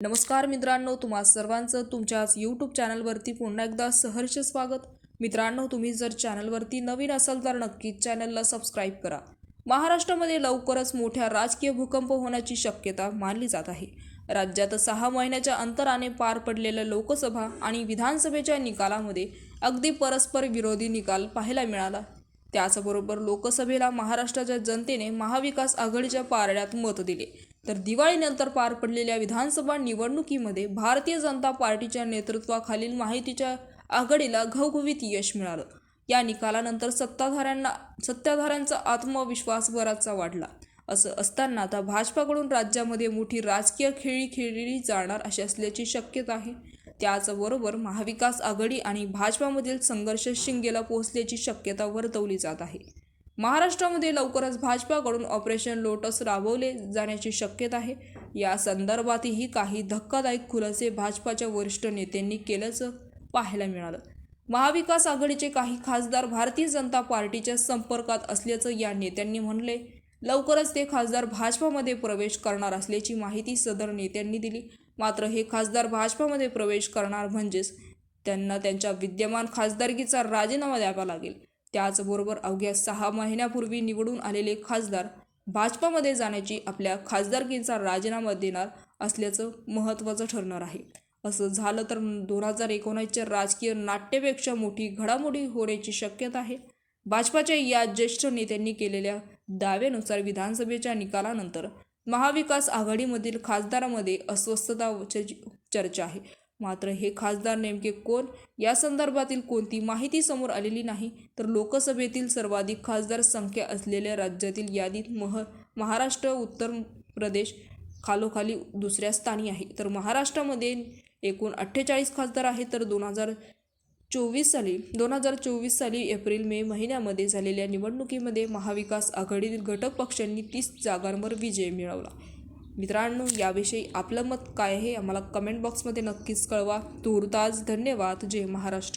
नमस्कार मित्रांनो तुम्हा सर्वांचं तुमच्याच यूट्यूब चॅनलवरती पुन्हा एकदा सहर्ष स्वागत. मित्रांनो तुम्ही जर चॅनलवरती नवीन असाल तर नक्कीच चॅनलला सबस्क्राईब करा. महाराष्ट्रामध्ये लवकरच मोठ्या राजकीय भूकंप होण्याची शक्यता मानली जात आहे. राज्यात सहा महिन्याच्या अंतराने पार पडलेल्या लोकसभा आणि विधानसभेच्या निकालामध्ये अगदी परस्पर विरोधी निकाल पाहायला मिळाला. त्याचबरोबर लोकसभेला महाराष्ट्राच्या जनतेने महाविकास आघाडीच्या पारड्यात मत दिले. तर दिवाळीनंतर पार पडलेल्या विधानसभा निवडणुकीमध्ये भारतीय जनता पार्टीच्या नेतृत्वाखालील माहितीच्या आघाडीला घवघवीत यश मिळालं. या निकालानंतर सत्ताधाऱ्यांना सत्ताधाऱ्यांचा आत्मविश्वास बराचसा वाढला. असं असताना आता भाजपाकडून राज्यामध्ये मोठी राजकीय खेळी खेळली जाणार अशी असल्याची शक्यता आहे. त्याचबरोबर महाविकास आघाडी आणि भाजपामधील संघर्ष शिंगेला पोहोचल्याची शक्यता वर्तवली जात आहे. महाराष्ट्रामध्ये लवकरच भाजपाकडून ऑपरेशन लोटस राबवले जाण्याची शक्यता आहे. या संदर्भातही काही धक्कादायक खुलासे भाजपाच्या वरिष्ठ नेत्यांनी केल्याचं पाहायला मिळालं. महाविकास आघाडीचे काही खासदार भारतीय जनता पार्टीच्या संपर्कात असल्याचं या नेत्यांनी म्हणले लवकरच ते खासदार भाजपामध्ये प्रवेश करणार असल्याची माहिती सदर नेत्यांनी दिली. मात्र हे खासदार भाजपामध्ये प्रवेश करणार म्हणजेच त्यांना त्यांच्या विद्यमान खासदारकीचा राजीनामा द्यावा लागेल. त्याचबरोबर अवघ्या सहा महिन्यापूर्वी निवडून आलेले खासदार भाजपामध्ये जाण्याची आपल्या खासदारकींचा राजीनामा देणार असल्याचं महत्त्वाचं ठरणार आहे. असं झालं तर दोन हजार एकोणीसच्या राजकीय नाट्यापेक्षा मोठी घडामोडी होण्याची शक्यता आहे. भाजपाच्या या ज्येष्ठ नेत्यांनी केलेल्या दाव्यानुसार विधानसभेच्या निकालानंतर महाविकास आघाडीमधील खासदारामध्ये अस्वस्थता चर्चा आहे. मात्र हे खासदार नेमके कोण? या संदर्भातील कोणती माहिती समोर आलेली नाही तर लोकसभेतील सर्वाधिक खासदार संख्या असलेल्या राज्यातील यादीत मह महाराष्ट्र उत्तर प्रदेश खालोखाली दुसऱ्या स्थानी आहे. तर महाराष्ट्रामध्ये एकूण अठ्ठेचाळीस खासदार आहेत तर दोन हजार चोवीस साली दोन हजार चोवीस साली एप्रिल मे महिन्यामध्ये झालेल्या निवडणुकीमध्ये महाविकास आघाडीतील घटक पक्षांनी तीस जागांवर विजय मिळवला. मित्रांनो याविषयी आपलं मत काय आहे? आम्हाला कमेंट बॉक्समध्ये नक्कीच कळवा. तुर्तास धन्यवाद. जय महाराष्ट्र.